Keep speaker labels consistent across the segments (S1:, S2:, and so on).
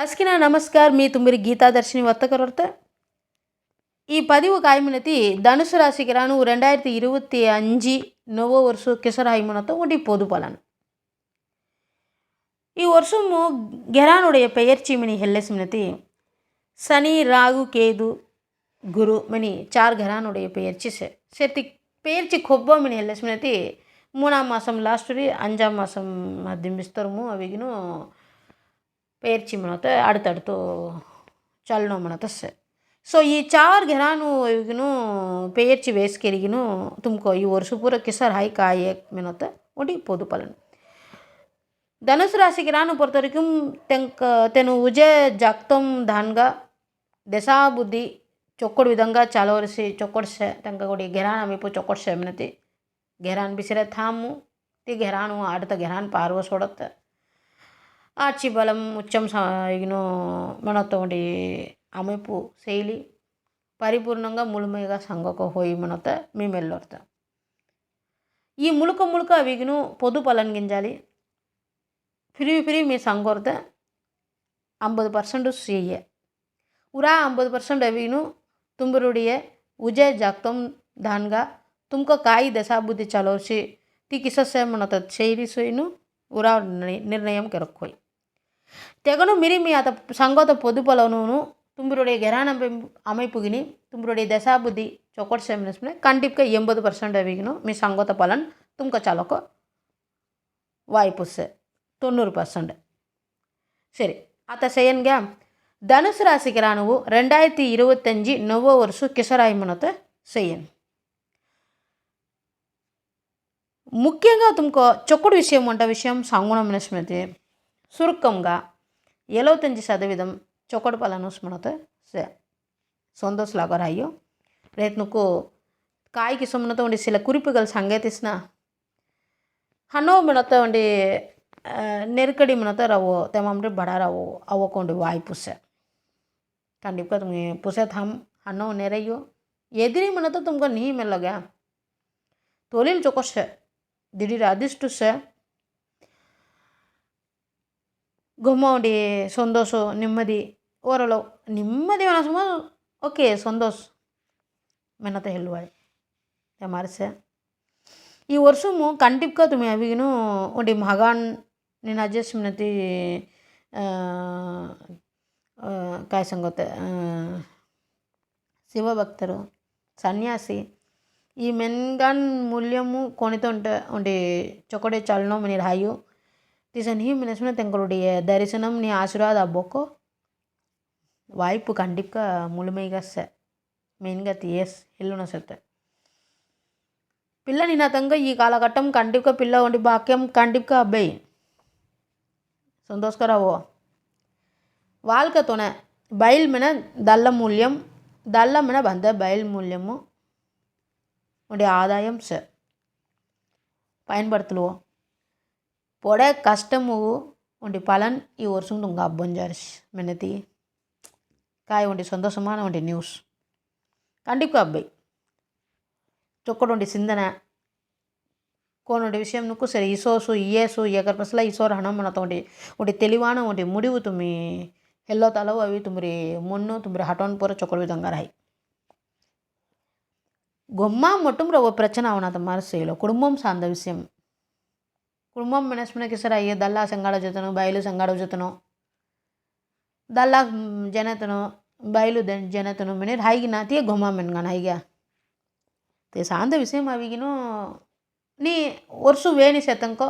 S1: ಅಸ್ಕಿನ ನಮಸ್ಕಾರ ಮೀ ತುಂಬಿರಿ கீதாதர்ஷினி வர்த்தகர் ஒருத்தர் ஈப்பதிவு தனுசு ராசிக்கிறானு ரெண்டாயிரத்தி இருபத்தி அஞ்சு ನವ ವರ್ಷ கிசராய்மனத்தை ஒட்டி பொது பலன். ಈ ವರ್ಷಮು ಗೆರಾನುಡೆಯ ಪೆಯರ್ಚಿ ಮಣಿ ಹೆಲ್ಲೆಸ್ ಮಿನತಿ சனி ராகு கேது குரு மணி சார் கிரகனுடைய பெயர்ச்சி சேர்த்து பெயர்ச்சி கொப்போ மணி எல்லாம் சுமத்தி மூணாம் மாதம் லாஸ்ட் வரி அஞ்சாம் மாதம் மத்தியம் விஸ்தரமும் அவைக்கினும் ಪೇರ್ಚಿ ಮಾಡತ್ತೆ ಅಡ್ತಡ್ತು ಚಲನೋ ಮಾಡತ್ತೆ ಸೆ ಸೊ ಈ ಚಾರ್ ಘರಾನು ಇವಗಿನೂ ಪೇರ್ಚಿ ವೇಸ್ಕೆರಿಗಿನೂ ತುಮಕೋ ಈ ವರ್ಷ ಪೂರ ಕಿಸರ್ ಹೈ ಕಾಯೆ ಮೇನತ್ತೆ ಒಡಿ ಪೋದು ಪಲನ್ தனுசு ராசிக்கிறான்னு பொறுத்த வரைக்கும் தெங்க தென் உஜ ஜக்தம் தான்கா దశా బుద్ధి చొక్కడు విధంగా చలవరిసి చొక్కడిసే తెంకగొడి గెరాన్ అమిపు చొక్కడిసే మినతి గెరాన్ బిసిరే థాము తి గెరాను ఆడత గెరాన్ పార్వ సోడత ஆட்சி பலம் உச்சம் ச మనతోటి அமைப்பு శైలి పరిపూర్ణంగా ముழுமைగా సంఘకు హోయి మనత మేము వెళ్ళొడతాం ఈ ములుక ములుక విగును పొదు పలనగించాలి ఫిరివి ఫిరివి మీ సంగొరత ஐம்பது பர்சன்ட் ஸ்ரீய உரா ஐம்பது பர்சன்ட் அவினு தும்பருடைய உஜய ஜாக்தம் தான்கா ತುಮಕ ಕಾಯಿ ದಶಾಬುದ್ಧಿ ಚಲೋಸಿ ತಿ ಕಿಸಸ್ಸೆ ಮನತದ ಶೈರಿ ಸೊಯ್ನು ઉરાવ ನಿರ್ಣಯಂ ಕೆರಕ್ಕೋಯ್ ತೆಗನು ಮಿರಿಮಿ ಆತ பொது பொதுபலனூனு தும்பருடைய கெரான அமைப்புகினி தும்பருடைய தசாபுதி ಚೊಕೊಟ್ ಸೆಮಿನಸ್ಮನೆ கண்டிப்பாக எண்பது ಪರ್ಸೆಂಟ್ ಅವಿಗಿನು ಮೀ சங்கோத பலன் ತುಮಕ ಚಾಲಕ வாய்ப்புஸு தொண்ணூறு பர்சன்ட். சரி அத்த செய்யன்க. தனுசு ராசிக்கு ராணுவு ரெண்டாயிரத்தி இருபத்தஞ்சி நொவ்வ வருஷம் கிசராய்மனத்தை செய்யணும் ముఖ్యంగా తుమ్కో చొక్కుడు విషయం వంట విషయం సంగుణమైన స్మృతి సురుక్కంగా ఏలవతంచి సదవిధం చొక్కడు పలను స్మృత ಸಂತೋಷಲಾಗೋರಾಯೋ ರೈತನಕ್ಕೂ ಕಾಯಿಗೆ ಸುಮ್ಮನತ ಒಂದು ಸಿಲ ಕುರಿಪುಗಳು ಸಂಗೇತಿಸ್ನ ಹಣ್ಣವು ಮಿಣತ ಒಂದು ನೆರಕಡಿ ಮಿಣತ ರವೋ ತೆಮ್ಮಂಬ್ರಿ ಬಡ ರವೋ ಅವಕೊಂಡು ವಾಯ್ ಪುಸೆ ಖಂಡಿಪ ತುಮ್ಗೆ ಪುಸೆ ಥಮ್ ಹಣ್ಣವು ನೆರೆಯೋ ಎದಿರಿ ಮಿಣತ ತುಮ್ಗೆ ನೀ ಮೆಲ್ಲಗ ತೊಲಿಲ್ ಚೊಕೊಸೆ ದಿಢೀರ್ ಅದಿಷ್ಟು ಸೆ గుమ్మడి సంతోషం నెమ్మది ఓరలో నెమ్మది మనసుమో ఓకే ಸಂತೋಷ ಮೆನತ ಹೇಳುವಾಳೆ ಮಾರಿಸೆ ಈ ವರ್ಷಮು ಕಂಟಿಪ್ಕ ತುಮಿ ಅವಿಗಿನು ಒಂಡಿ ಮಗಾನ್ ನೀನು ಅಡ್ಜಸ್ಟ್ ಮಿನತಿ ಕಾಯ್ ಸಂಗತೆ శివభక్తులు సన్యాసి ఈ మెన్గాన్ మూల్యము కొనితో ఉంటే ఉండే చొక్కడే చలనం మన రాయు திசனி மினசுன தங்களுடைய தரிசனம் நீ ஆசிராத அப்போக்கோ வாய்ப்பு கண்டிப்பாக முழுமைக ச మెయిన్గా எஸ் ఇల్లున செத்த పిల్ల నినాతంగా ఈ కాలఘట్టం కండిప్గా పిల్ల ఉండి బాక్యం కండిప్గా అబ్బాయి సంతోష్కరావు వాళ్ళకతోనే బయలుమైన దళ్ళ మూల్యం దళ్ళమైన బంద బయలు మూల్యము உடைய ஆதாயம் ச பயன்படுத்தலுவோ పొడ కష్టము ఉండి పలన్ ఈ వర్షం తుంగ అబ్బొంజారిస్ మెన్నతి కాయ ఉండి సంతోషమాన ఉండి న్యూస్ కండిప్పు అబ్బాయి చొక్కడు ఉండి సిందన కోనుండి విషయం నుక్కు సరే ఇసోసు ఇయేసు ఎగర్ ప్రసల ఇసోర్ హణం మనతో ఉండి ఉండి తెలివాన ఉండి ముడివు తుమ్మి ఎల్లో తలవు అవి తుమ్మిరి మొన్ను తుమ్మిరి హటోన్ పూర చొక్కడు విధంగా రాయి గొమ్మ మొట్టం ఒక ప్రచన అవునా తమ కుటుంబం సార్ந்த విషయం குடும்பம் மெனஸ்மனக்கு ಸರ ಅಯ್ಯ ದಲ್ಲ ಸಂಗಾಡ ಜೊತೆನೋ ಬಯಲು ಸಂಗಾಡ ಜೊತೆನೋ ದಲ್ಲ ಜನತನೋ ಬಯಲು ಜನತನೋ ಮನೆರ್ ಹಾಯಿಗೆ ನಾತಿಯ ಗೊಮ್ಮ ಮೆನ್ಗಣ ಹಾಯಿಗೆ ತೆ ಸಾಂದ ವಿಷಯ ಅವಿಗಿನೂ ನೀ ವರ್ಷ ವೇಣಿ ಸೆತಂಕೋ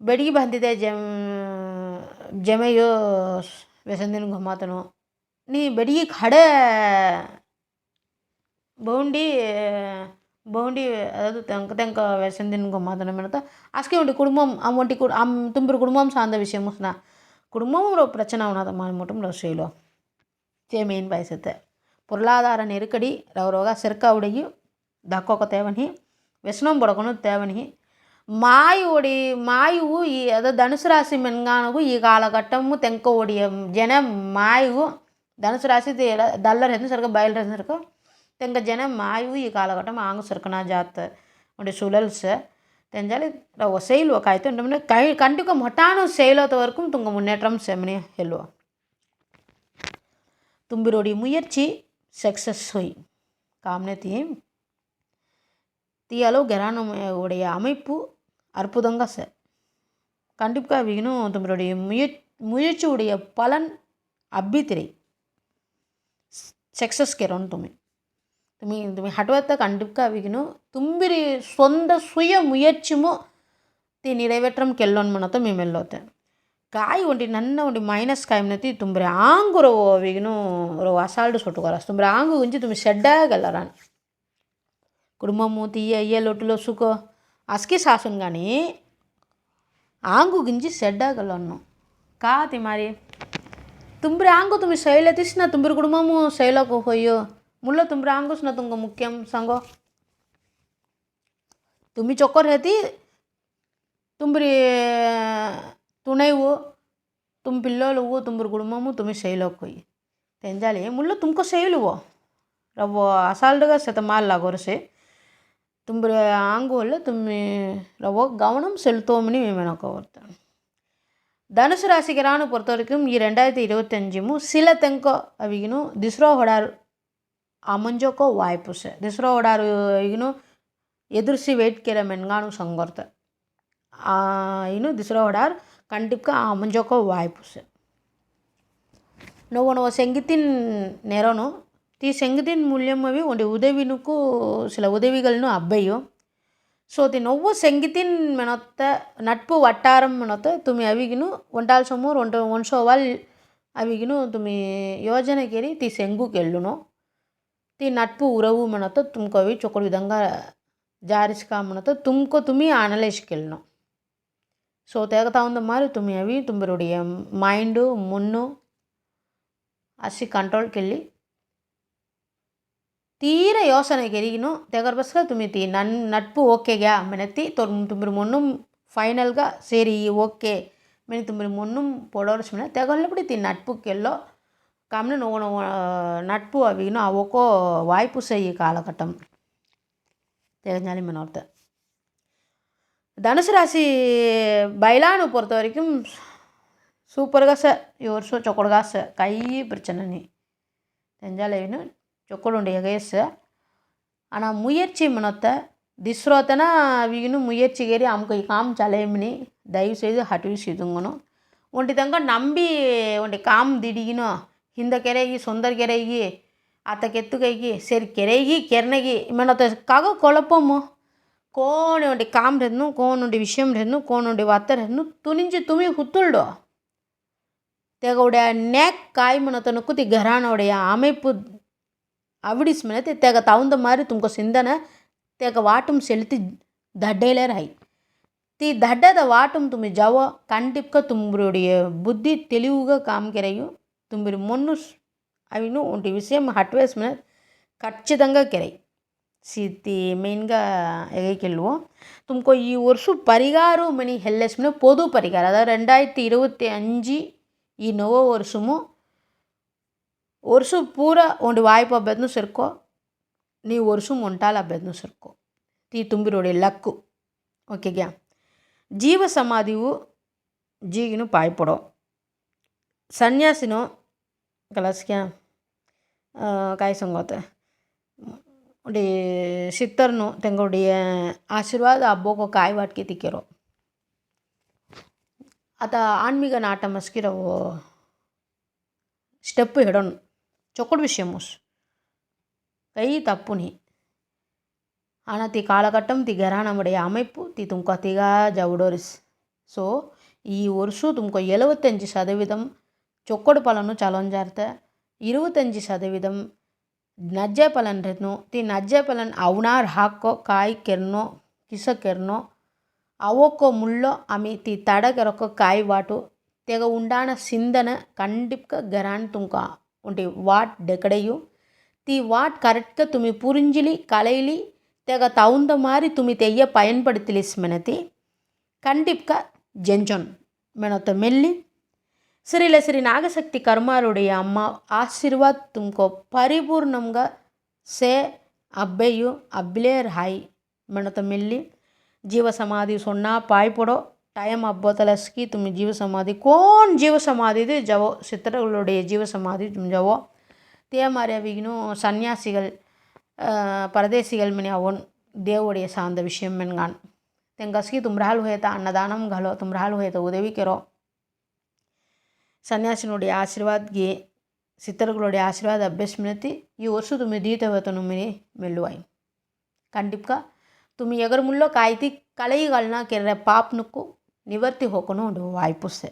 S1: ಬೆಡಿಗೆ ಬಂದಿದೆ ಜಮ್ ಜಮೆಯೋ ವ್ಯಸಂದಿನ ಗೊಮ್ಮಾತನೋ ನೀ ಬೆಡಿಗೆ ಕಡೆ బోండి బోండి అதாவது తెంక తెంక వెసందినకు ಮಾತನಾಡ ಅಷ್ಟೇ ಒಂಟಿ ಕುಟುಂಬం అవంటి తుంపురు కుటుంబం సార్ந்த விஷயம் சொன்னா குடும்பமும் ஒரு பிரச்சனை உணாதமான மட்டும் ரஷ்யிலோ சேமியின் பயசத்தை பொருளாதார நெருக்கடி రవరోగా సర్కావుడి దక్కొక తేవని వ్యసనం పడకను తేవని ಮಾಯೋಡಿ ಮಾಯವು ಈ ಅದು ಧನುಸು ರಾಶಿ ಮೆನ್ಗಾನಗೂ ಈ ಕಾಲಘಟ್ಟವು ತೆಂಕ ಓಡಿಯ ಜನ ಮಾಯವು ಧನುಸು ರಾಶಿ ದಲ್ಲರ್ ಹೆಂದು ಸರ್ಕ ಬಯಲರ್ ಹೆಂದು ಸರ್ಕ તેંક જેને માં આવ્યું એ કાલઘટમાં આંગ સરકના જાત ఉండే చూడల్స్ తెంజాలి శైలు కాయతో కంటికి మొటాను శైలత వరకు తుంగ మున్నేట్రం సెమని హెల్వ తుంబిరోడి ముయర్చి సక్సెస్ హోయి కామ్నతి தீயாலோ கெரானம் உடைய அமைப்பு அற்புதங்க ச கண்டிப்பாக வீணும் தம்பருடைய முய முயற்சியுடைய பலன் அபித்திரை சக்ஸஸ் கெரோன்னு துமே ಹಠವತ್ತ ಕಂಡಕ್ಕಾವಿಗೂ ತುಂಬಿರಿ ಸ್ವಂದ ಸುಯ ಮುಯಚ್ಚಿಮು ತಿ ನಿಡೈವೆಟ್ರಮ್ ಕೆಲ್ಲೋನ್ ಮಣತ ಮೇಮೆಲ್ಲೋತೆ ಕಾಯಿ ಒಂಟಿ ನನ್ನ ಒಂಟಿ ಮೈನಸ್ ಕಾಯಿಮ್ನತಿ ತುಂಬ್ರೆ ಆಂಗುರು ಅವಿಗೂ ರವ ಅಸಾಲ್ಡು ಸೊಟ್ಟುಕೊರ ತುಂಬ್ರೆ ಆಂಗು ಗುಂಜಿ ತುಂಬಿ ಶೆಡ್ಡಾಗಲ್ಲ ರಾಣಿ కుటుంబము తీయ అయ్యే లొట్టులో సుఖో అస్కి సాసున్ కానీ ఆంగు గింజి సెడ్డాగలను కాతి మరి తుంబరి ఆంగు తుమ్మి శైల తీసిన తుంబరి కుటుంబము శైలకు పోయో મુલ્લો તુમરા અંગુશ ન તુંગ મુખ્યમ સંગો तुम्ही चोकर हेती तुम्री तुणैवो तुम पिल्लोलुवो तुम्र कुडुंबमु तुम्ही शैलोकोयि तेंजाले मुल्लो तुमको शैलुवो रवो అసాల్డ్గా శతమాల్ లాగొరసే తుంబ్ర ఆంగోల్ల తుమ్మి రవో கவனம் செலுத்தோம்னு మేము எனக்கு ஒருத்தன் தனுசு ராசிகரான பொறுத்த வரைக்கும் ஈ ரெண்டாயிரத்தி இருபத்தஞ்சுமும் சில தெங்கோ அவிகினும் திஸ்ரோ ஹொடார் આ કો વાઇપ છે દીસરો ઓડાર ಈಗನು ಎದುರಿಸಿ ವೇಟ್ ಕೇರ ಮೆನ್ಗಾಣು ಸಂಗೊರ್ತೆ ಏನು ದಿಸರೋ ಹೊಡಾರ್ ಕಂಟಿಪ್ಕ ಆ ಮುಂಜೋಕೋ ವಾಯ್ಪುಸೆ ನೋವು ನೋವು செங்கத்தின் நேரணும் தீ செங்கத்தின் மூலியமாகவே உடைய உதவினுக்கும் சில உதவிகள்னு அப்பையும் ಸೊ ತಿ ನೋವು ಸಂಗೀತಿನ ಮೆನೊತ್ತ ನಟ್ಪು ವಟ್ಟಾರಂ ಮೆನೊತ್ತ ತುಮಿ ಅವಿಗಿನು ಒಂಟಾಲ್ ಸೊಮ್ಮೂರ್ ಒಂಟ ಒನ್ಸೋವಾಲ್ ಅವಿಗಿನು ತುಮಿ ಯೋಜನೆ ಕೇರಿ ತಿ ಸೆಂಗು ಕೆಲ್ಲುನು ती नाटपू उरवू म्हणत तुमक चोकड విధంగా జారీస్ కామనతో తుమ్కో తుమ్మి అనలైజ్ కెళ్ళను ஸோ தேகத்தா வந்து மாதிரி தும்மி அவி தும்பருடைய மைண்டு முன்னு ಅಸಿ ಕಂಟ್ರೋಲ್ ಕೆಲ್ಲಿ ತೀರ ಯೋಚನೆ ಕೆರಿಗಿನು ತೆಗರ್ಬಸ್ಕ ತುಮಿತಿ ನನ್ನ ನಟ್ಪು ಓಕೆಗ್ಯಾ ಮೆನತಿ ತೋರ್ ತುಂಬಿರು ಮೊನ್ನು ಫೈನಲ್ಗ ಸೇರಿ ಓಕೆ ಮೆನಿ ತುಂಬಿರು ಮೊನ್ನು ಪೊಡೋರ್ಸ್ ಮೇಲೆ ತೆಗೊಲ್ಲ ಬಿಡ್ತಿ ನಟ್ಪು ಕೆಲ್ಲೋ గమనను நட்பு అవిను அவக்கோ வாய்ப்பு செய்ய காலகட்டம். தெரிஞ்சாலே மினோர்த்த தனுசு ராசி பைலானு பொறுத்த வரைக்கும் சூப்பர்గా సార్ ఎవరు సో చొక్కడుగా సార్ కయ్యి பிரச்சனைని தெரிஞ்சாலேவினு చొక్కడుండే எகையஸ் ஆனால் முயற்சி மினொத்த திஸ்ரோத்தனா அவிகினு முயற்சிகேரி அமுக்கு காமிச்சாலேமினி தயவுசெய்து ஹட்டுவி செய்துங்கணும் ஒன்டி தங்க நம்பி ஒன்டி காம் திடிக்கணும். ಹಿಂದ ಕೆರೆಗಿ ಸುಂದರ್ ಕೆರೆಗಿ ಆತ ಕೆತ್ತುಗೈಗಿ ಸರಿ ಕೆರೆಗಿ ಕೆರ್ನೆಗಿ ఇమన్నత కాగో కొలపము కోనుండి కామ్ రెన్ను కోనుండి విషయం రెన్ను కోనుండి వత్త రెన్ను తునించి తుమి హుత్తుల్డు తెగౌడ నెక్ కాయ్ మనతను కుతి ఘరానోడయ ఆమెపు అవిడిస్మనతి తెగ తావుంద మారి తుమ్కో సిందన తెగ వాటం సెలితి దడ్డేలే రాయి ती धड्डद वाटुम तुम्ही जावं कानटिपकं तुमरुडिय बुद्धी तेलिवग काम केरयू తుమ్మిరి మొన్ను అవిను వంటి విషయం హట్వేస్ మీద ఖచ్చితంగా కెరై ಸಿತಿ ಮೇನ್ಗ ಎಗೈ ಕೆಲ್ವೋ ತುಮಕೋ ಈ ವರ್ಷ ಪರಿಗಾರು ಮನಿ ಹೆಲ್ಲೆಸ್ಮಿನ பொது ಪರಿಗಾರ அதாவது ரெண்டாயிரத்தி இருபத்தி அஞ்சு ಈ ನವ ವರ್ಷಮು ವರ್ಷ ಪೂರ ಒಂದು ವಾಯ್ಪ ಅಭ್ಯದನು ಸರ್ಕೋ ನೀವು ವರ್ಷ ಒಂಟಾಲ ಅಭ್ಯದನು ಸರ್ಕೋ ತೀ ತುಂಬಿರೋಡಿ ಲಕ್ಕು ಓಕೆಗ್ಯಾ ಜೀವ ಸಮಾಧಿವು ಜೀಗಿನೂ ಪಾಯ್ಪಡೋ ಸನ್ಯಾಸಿನೋ ಕಲಸ್ಕ್ಯಾ ಕಾಯಿ ಸಂಗೋತ ಒಂದು ಸಿತ್ತರ್ನು ತೆಂಗೋಡಿಯ ಆಶೀರ್ವಾದ ಹಬ್ಬಕ್ಕೆ ಕಾಯಿ ವಾಟ್ಕೆ ತಿಕ್ಕಿರೋ ಆತ ಆನ್ಮೀಗ ನಾಟ ಮಸ್ಕಿರವು ಸ್ಟೆಪ್ ಹಿಡೋನು చొక్కడు విషయముస్ కై తప్పుని ஆனால் தி காலகட்டம் தி நம்முடைய அமைப்பு தி தும்கோ திகா ஜவுடோரிஸ் ಸೊ ಈ ವರ್ಷ ತುಮಕೋ ಎಳುವತ್ತಂಜು சதவீதம் ಚೊಕ್ಕಡು ಪಲನ್ನು ಚಲೊಂಜಾರ್ತ இருபத்தஞ்சி சதவீதம் ನಜ್ಜೆ ಪಲನ್ ರೆತ್ನು ತಿ ನಜ್ಜೆ ಪಲನ್ ಅವನಾರ್ ಹಾಕೋ ಕಾಯಿ ಕೆರ್ನೋ ಕಿಸ ಕೆರ್ನೋ అవొక్కో ముళ్ళో అమి తి తడగరొక్క కాయి వాటు తెగ ఉండాన సిందన కండిప్క గరాన్ తుంక ఉంటే వాట్ డెకడయు தி வாட் கரெக்டாக துமி புரிஞ்சிலி கலையிலி ತೆಗ ತೌಂದ ಮಾರಿ ತುಮಿ ತೆಯ್ಯ ಪಯನ್ಪಡುತ್ತಿಲಿಸ್ ಮೆನತಿ ಕಂಡಿಪ್ಕ ಜೆಂಜೊನ್ ಮೆನೊತ್ತ ಮೆಲ್ಲಿ శ్రీల శ్రీ నాగశక్తి కర్మాలుడి అమ్మ ఆశీర్వాద్ తుమ్కో పరిపూర్ణంగా సే అబ్బయ్యు అబ్బిలే రాయి మనతో మెల్లి జీవ సమాధి సొన్నా పాయిపొడో ಟೈಮ್ ಹಬ್ಬೋತಲಸ್ಕಿ ತುಮ್ ಜೀವ ಸಮಾಧಿ ಕೋನ್ ಜೀವ ಸಮಾಧಿ ಇದು ಜವೋ ಚಿತ್ರಗಳುடைய ಜೀವ ಸಮಾಧಿ ತುಮ್ ಜವೋ தே மாதிரி அவங்கனு சன்னியாசிகள் பரதேசிகள் மினி அவன் தேவோடைய சார்ந்த விஷயம் மென்கான் தெங்கஸ்கி தும்ரால் ஹுயத்த அன்னதானம் கலோ தும்ரால் ஹுயத்த உதவிக்கிறோம் ಸನ್ಯಾಸಿನುಡಿ ಆಶೀರ್ವಾದ್ಗೆ சித்தர்களுடைய ஆசீர்வாத અભ્યાસમાંથી ఈ વર્ષ तुम्ही દીતવતનો મને મેળવાય કંડિપકા तुम्ही અગર મુલ્લો કાયતી કળઈ ગલના કેરે પાપનકુ નિવર્તિ હોકનો વાયપુસે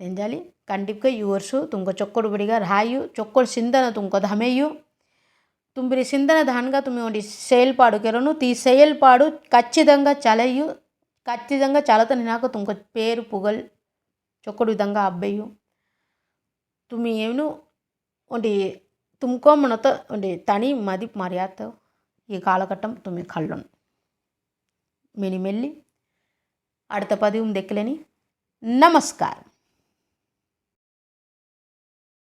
S1: તેંજાલી કંડિપકા ఈ વર્ષ તુંગો ચોક્કડ બડીગા રાયુ ચોક્કડ સિંદન તુંગો ધમેયુ తుంబిరి సిందన ధాన్గా తుమ్మి ఉండి సేల్ పాడు కెరను తీ సేల్ పాడు ఖచ్చితంగా చలయు ఖచ్చితంగా చలత నాకు తుంగ పేరు పుగల్ చొక్కడు విధంగా అబ్బాయి. తుమ్మి ఏమిను? వంటి తుమ్కోమనతో వంటి తని మది మర్యాద ఈ కాలఘట్టం తుమ్మి కళ్ళు మినిమెల్లి మెల్లి అడత పదివు దెక్కలేని నమస్కారం.